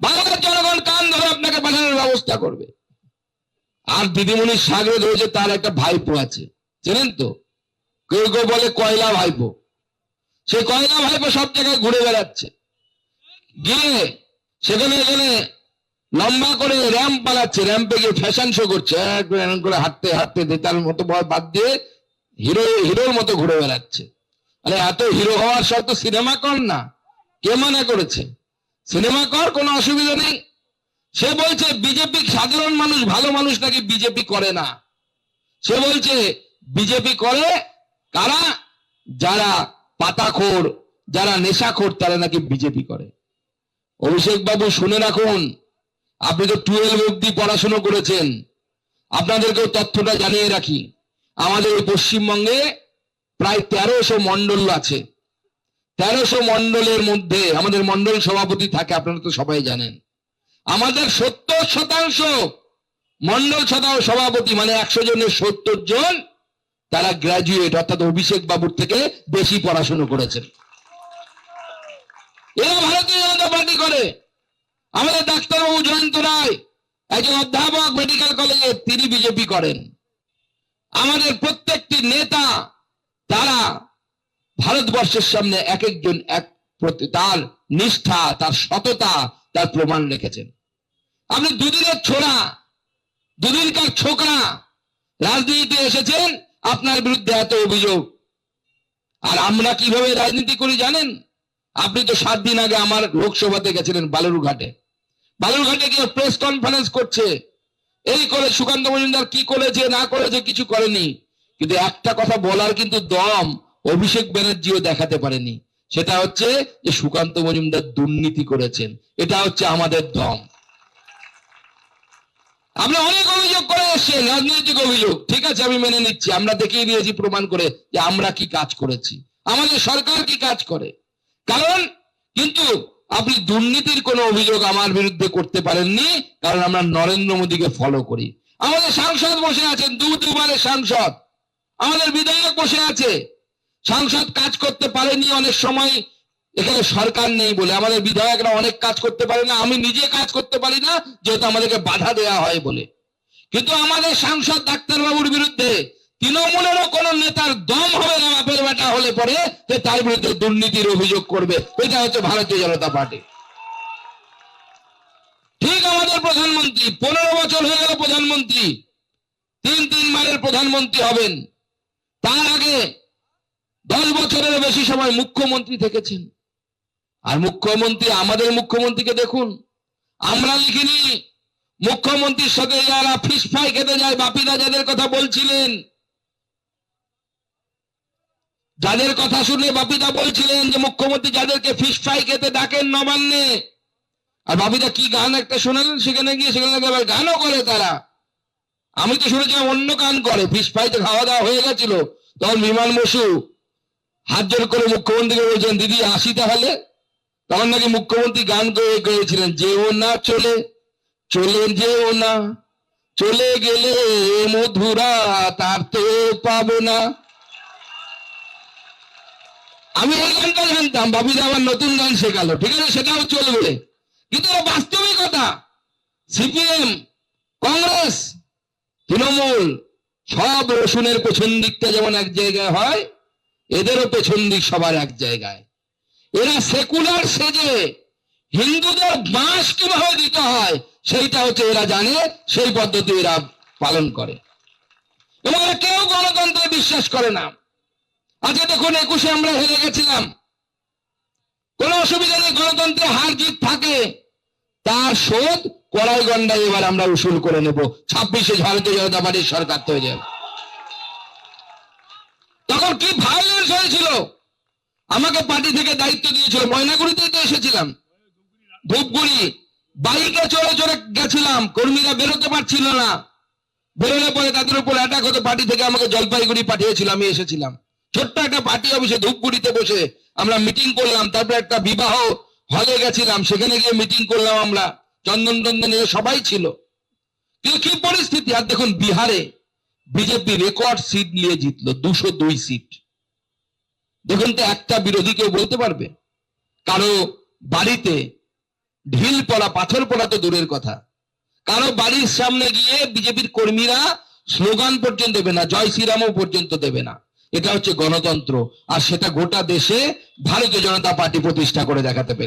বাংলার জনগণ কান ধরে আপনাকে পাঠানোর ব্যবস্থা করবে। আর দিদিমণির সাগরে রয়েছে তার একটা ভাইপো আছে। চেনেন তো? কেউ কেউ বলে কয়লা ভাইপো। সেই কয়লা ভাইপো সব জায়গায় ঘুরে বেড়াচ্ছে। গিয়ে সেখানে এখানে লম্বা করে র্যাম্প পালাচ্ছে র্যাম্পে গিয়ে ফ্যাশন শো করছে। এরকম করে হাঁটতে হাঁটতে তার মতো বাদ দিয়ে হিরো, হিরোর মতো ঘুরে বেড়াচ্ছে। আরে এত হিরো হওয়ার সব তো সিনেমা কর না। কে মানা করেছে? সিনেমা কর, কোনো অসুবিধা নেই। সে বলছে, বিজেপি সাধারণ মানুষ, ভালো মানুষ নাকি বিজেপি করে না? সে বলছে, বিজেপি করে কারা? যারা পাতাখোর, যারা নেশাখোর, তারা নাকি বিজেপি করে। অভিষেক বাবু, শুনে রাখুন, আপনি তো টুয়েলভ অব্দি পড়াশোনা করেছেন। আপনাদেরকেও তথ্যটা জানিয়ে রাখি। আমাদের পশ্চিমবঙ্গে প্রায় তেরোশো মন্ডল আছে। তেরোশো মন্ডলের মধ্যে আমাদের মন্ডল সভাপতি থাকে, আপনারা তো সবাই জানেন। আমাদের সত্তর শতাংশ মন্ডল সভাপতি মানে একশো জনের সত্তর জন, তারা গ্রাজুয়েট অর্থাৎ অভিষেক বাবুর থেকে বেশি পড়াশোনা করেছেন। এরা ভারতীয় জনতা পার্টি করে। আমাদের ডাক্তারবাবু জয়ন্ত রায়, একজন অধ্যাপক মেডিকেল কলেজে তিনি বিজেপি করেন। আমাদের প্রত্যেকটি নেতা, তারা ভারতবর্ষের সামনে এক একজন এক প্রতি- তার নিষ্ঠা, তার সততা, তার প্রমাণ রেখেছেন। আপনি দুদিনের ছোড়া, দুদিনকার ছোকরা রাজনীতিতে এসেছেন, আপনার বিরুদ্ধে এত অভিযোগ। আর আমরা কীভাবে রাজনীতি করি জানেন? আপনি তো সাত দিন আগে আমার লোকসভাতে গেছিলেন বালুরঘাটে। বালুরঘাটে গিয়ে প্রেস কনফারেন্স করছে। এই করে সুকান্ত মজুমদার কি করেছে, না করেছে, কিছু করেনি। কিন্তু একটা কথা বলার কিন্তু দম অভিষেক ব্যানার্জিও দেখাতে পারেনি। সেটা হচ্ছে যে সুকান্ত মজুমদার দুর্নীতি করেছেন। এটা হচ্ছে আমাদের দম। আমরা অনেক অভিযোগ করে এসছেন রাজনৈতিক অভিযোগ। ঠিক আছে, আমি মেনে নিচ্ছি। আমরা দেখিয়ে দিয়েছি প্রমাণ করে যে আমরা কি কাজ করেছি। আমাদের সরকার কি কাজ করে? কারণ কিন্তু আপনি দুর্নীতির কোনো অভিযোগ আমার বিরুদ্ধে করতে পারেননি, কারণ আমরা নরেন্দ্র মোদীকে ফলো করি। আমাদের সাংসদ বসে আছেন দু দুবারের সাংসদ। আমাদের বিধায়ক বসে আছে। সাংসদ কাজ করতে পারেনি, অনেক সময় এখানে সরকার নেই বলে। আমাদের বিধায়করা অনেক কাজ করতে পারে না, আমি নিজে কাজ করতে পারি না, যেহেতু আমাদেরকে বাধা দেওয়া হয় বলে। কিন্তু আমাদের সাংসদ ডাক্তারবাবুর বিরুদ্ধে তৃণমূলেরও কোন নেতার দম হবে না, বাপের বেটা হলে পরে তার বিরুদ্ধে দুর্নীতির অভিযোগ করবে, এটা হচ্ছে ভারতীয় জনতা পার্টি। ঠিক আমাদের প্রধানমন্ত্রী, পনেরো বছর হয়ে গেল প্রধানমন্ত্রী তিন তিন তিনবারের প্রধানমন্ত্রী হবেন। তার আগে দশ বছরের বেশি সময় মুখ্যমন্ত্রী থেকেছেন। আর মুখ্যমন্ত্রী, আমাদের মুখ্যমন্ত্রীকে দেখুন। আমরা লিখিনি। মুখ্যমন্ত্রীর সাথে যারা ফিস ফ্রাই খেতে যায়, বাপিদা যাদের কথা বলছিলেন, যাদের কথা শুনে বাপিদা বলছিলেন যে মুখ্যমন্ত্রী যাদেরকে ফিস ফ্রাই খেতে ডাকেন নবান্নে। আর বাপিদা কি গান একটা শোনালেন? সেখানে গিয়ে সেখানে আবার গানও করে তারা। আমি তো শুনেছিলাম অন্য গান করে। ফিস ফ্রাই তো খাওয়া দাওয়া হয়ে গেছিল। তখন বিমান বসু হাত জোর করে মুখ্যমন্ত্রীকে বলছেন, দিদি, আসি তাহলে? তখন নাকি মুখ্যমন্ত্রী গান গেয়েছিলেন, যেও না চলে চলে যেও না, চলে গেলে মধুরা তার তো পাবো না। আমি এই গানটা জানতাম বাবিদা আমার নতুন গান শেখালো, ঠিক আছে, সেটাও চলবে। কিন্তু বাস্তবিকতা সিপিএম, কংগ্রেস, তৃণমূল, সব রসুনের পেছন দিকটা যেমন এক জায়গায় হয় এদেরও পেছন দিক সবার এক জায়গায়। এরা সেকুলার সেজে হিন্দুদের বাঁশ কীভাবে দিতে হয়, সেইটা হচ্ছে এরা জানে, সেই পদ্ধতি এরা পালন করে। এবং এরা কেউ গণতন্ত্রে বিশ্বাস করে না। আজকে দেখুন, একুশে আমরা হেরে গেছিলাম। কোনো অসুবিধা নেই, গণতন্ত্রে হার জিত থাকে। তার শোধ কড়াই গন্ডায় এবার আমরা উসুল করে নেব। ছাব্বিশে ভারতীয় জনতা পার্টির সরকার তৈরি হবে। তখন কি হয়েছিল আমাকে পার্টি থেকে দায়িত্ব দিয়েছিল। ময়নাগুড়িতে তো এসেছিলাম। ধূপগুড়ি বাইকে চড়ে চড়ে গেছিলাম। কর্মীরা বেরোতে পারছিল না। বেরোলে পরে তাদের উপর অ্যাটাক হতো পার্টি থেকে আমাকে জলপাইগুড়ি পাঠিয়েছিল, আমি এসেছিলাম। ছোট্ট একটা পার্টি অফিসে ধূপগুড়িতে বসে আমরা মিটিং করলাম। তারপর একটা বিবাহ হলে গেছিলাম। সেখানে গিয়ে মিটিং করলাম আমরা। চন্দন টন্দন সবাই ছিল। কিন্তু কি পরিস্থিতি? আর দেখুন, বিহারে বিজেপি রেকর্ড সিট নিয়ে জিতলো। দুশো দুই সিট দেখুন তো, একটা বিরোধী কেউ বলতে পারবে? কারও বাড়িতে ঢিল পড়া, পাথর পড়া তো দূরের কথা। কারও বাড়ির সামনে গিয়ে বিজেপির কর্মীরা স্লোগান পর্যন্ত দেবে না, জয় শ্রীরামও পর্যন্ত দেবে না। এটা হচ্ছে গণতন্ত্র, আর সেটা গোটা দেশে ভারতীয় জনতা পার্টি প্রতিষ্ঠা করে দেখাতে পেরে